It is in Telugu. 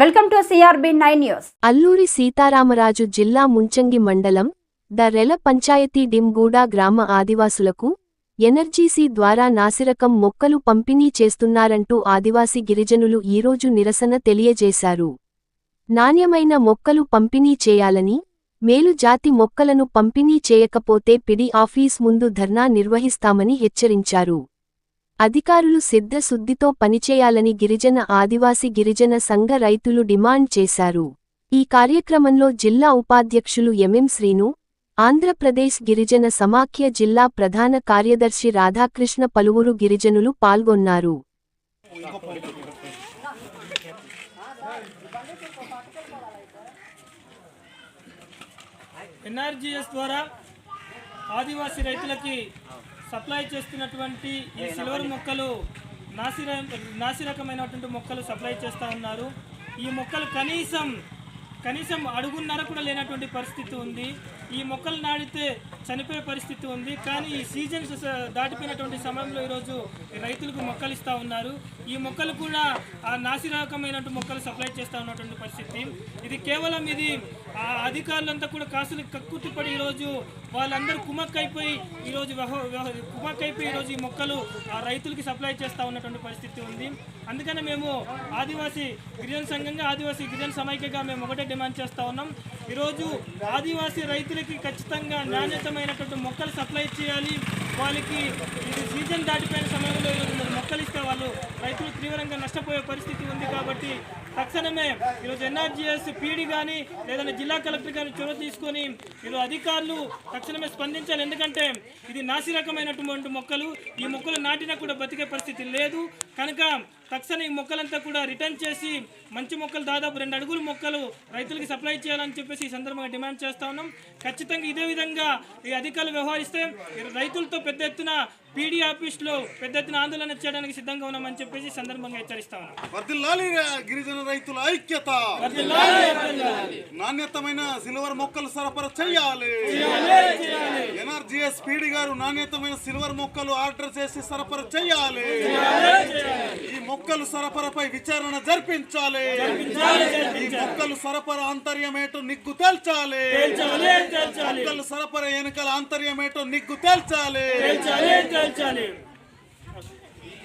Welcome to CRB nine news. Alluri Sitarama జిల్లా ముంచంగి మండలం ద రెల పంచాయతీ డింగూడ గ్రామ ఆదివాసులకు ఎనర్జీసీ ద్వారా నాసిరకం మొక్కలు పంపిణీ చేస్తున్నారంటూ ఆదివాసి గిరిజనులు ఈరోజు నిరసన తెలియజేశారు. నాణ్యమైన మొక్కలు పంపిణీ చేయాలని మేలు జాతి మొక్కలను పంపిణీ చేయకపోతే పిడి ఆఫీస్ ముందు ధర్నా నిర్వహిస్తామని హెచ్చరించారు. అధికారులు సిద్ధశుద్ధితో పనిచేయాలని గిరిజన ఆదివాసి గిరిజన సంఘ రైతులు డిమాండ్ చేశారు. ఈ కార్యక్రమంలో జిల్లా ఉపాధ్యక్షులు ఎంఎం శ్రీను ఆంధ్రప్రదేశ్ గిరిజన సమాఖ్య జిల్లా ప్రధాన కార్యదర్శి రాధాకృష్ణ పలువురు గిరిజనులు పాల్గొన్నారు. ఎన్ఆర్జీఎస్ ద్వారా ఆదివాసీ రైతులకి సప్లై చేస్తున్నటువంటి ఈ సిల్వర్ మొక్కలు నాసిర నాసిరకమైనటువంటి మొక్కలు సప్లై చేస్తూ ఉన్నారు. ఈ మొక్కలు కనీసం కనీసం అడుగున్నర కూడా లేనటువంటి పరిస్థితి ఉంది. ఈ మొక్కలు నాడితే చనిపోయే పరిస్థితి ఉంది. కానీ ఈ సీజన్స్ దాటిపోయినటువంటి సమయంలో ఈరోజు రైతులకు మొక్కలు ఇస్తూ ఉన్నారు. ఈ మొక్కలు కూడా ఆ నాసిరకమైనటువంటి మొక్కలు సప్లై చేస్తూ ఉన్నటువంటి పరిస్థితి. ఇది కేవలం ఇది ఆ అధికారులంతా కూడా కాసులు కక్కుతిపడి ఈరోజు వాళ్ళందరూ కుమక్కైపోయి ఈరోజు వ్యవ- వ్యవ- కుమక్కైపోయి ఈరోజు ఈ మొక్కలు ఆ రైతులకి సప్లై చేస్తూ ఉన్నటువంటి పరిస్థితి ఉంది. అందుకనే మేము ఆదివాసీ గిరిజన సంఘంగా ఆదివాసీ గిరిజన సమైక్యగా మేము ఒకటే డిమాండ్ చేస్తూ ఉన్నాం. ఈరోజు ఆదివాసీ రైతులకి ఖచ్చితంగా నాణ్యతమైనటువంటి మొక్కలు సప్లై చేయాలి. వాళ్ళకి ఇది సీజన్ దాటిపోయిన సమయంలో ఈరోజు మీరు మొక్కలు ఇస్తే వాళ్ళు రైతులు తీవ్రంగా నష్టపోయే పరిస్థితి ఉంది కాబట్టి తక్షణమే ఈరోజు ఎన్ఆర్జీఎస్ పీడీ కానీ లేదంటే జిల్లా కలెక్టర్ కానీ చొరవ తీసుకొని ఈరోజు అధికారులు తక్షణమే స్పందించాలి. ఎందుకంటే ఇది నాసి రకమైనటువంటి మొక్కలు. ఈ మొక్కలు నాటినా కూడా బతికే పరిస్థితి లేదు. కనుక తక్షణ ఈ మొక్కలంతా కూడా రిటర్న్ చేసి మంచి మొక్కలు దాదాపు రెండు అడుగుల మొక్కలు రైతులకి సప్లై చేయాలని చెప్పేసి ఈ సందర్భంగా డిమాండ్ చేస్తా ఉన్నాం. ఖచ్చితంగా ఇదే విధంగా ఈ అధికారులు వ్యవహరిస్తే రైతులతో పెద్ద ఎత్తున పీడీ ఆఫీస్లో పెద్ద ఎత్తున ఆందోళన చేయడానికి సిద్ధంగా ఉన్నామని చెప్పేసి సందర్భంగా హెచ్చరిస్తా ఉన్నాం. గిరిజన రైతుల ఐక్యత. నాణ్యతమైన సిల్వర్ మొక్కలు సరఫరా చేయాలి. ఎన్ఆర్జిఎస్ పీడి గారు నాణ్యతమైన సిల్వర్ మొక్కలు ఆర్డర్ చేసి సరఫరా చేయాలి. ఈ మొక్కలు సరఫరాపై విచారణ జరిపించాలి. ఈ మొక్కలు సరఫరా ఆంతర్యమేటో నిగ్గు తేల్చాలి. మొక్కలు సరఫరా వెనుకల ఆంతర్యమేటో నిగ్గు తేల్చాలి.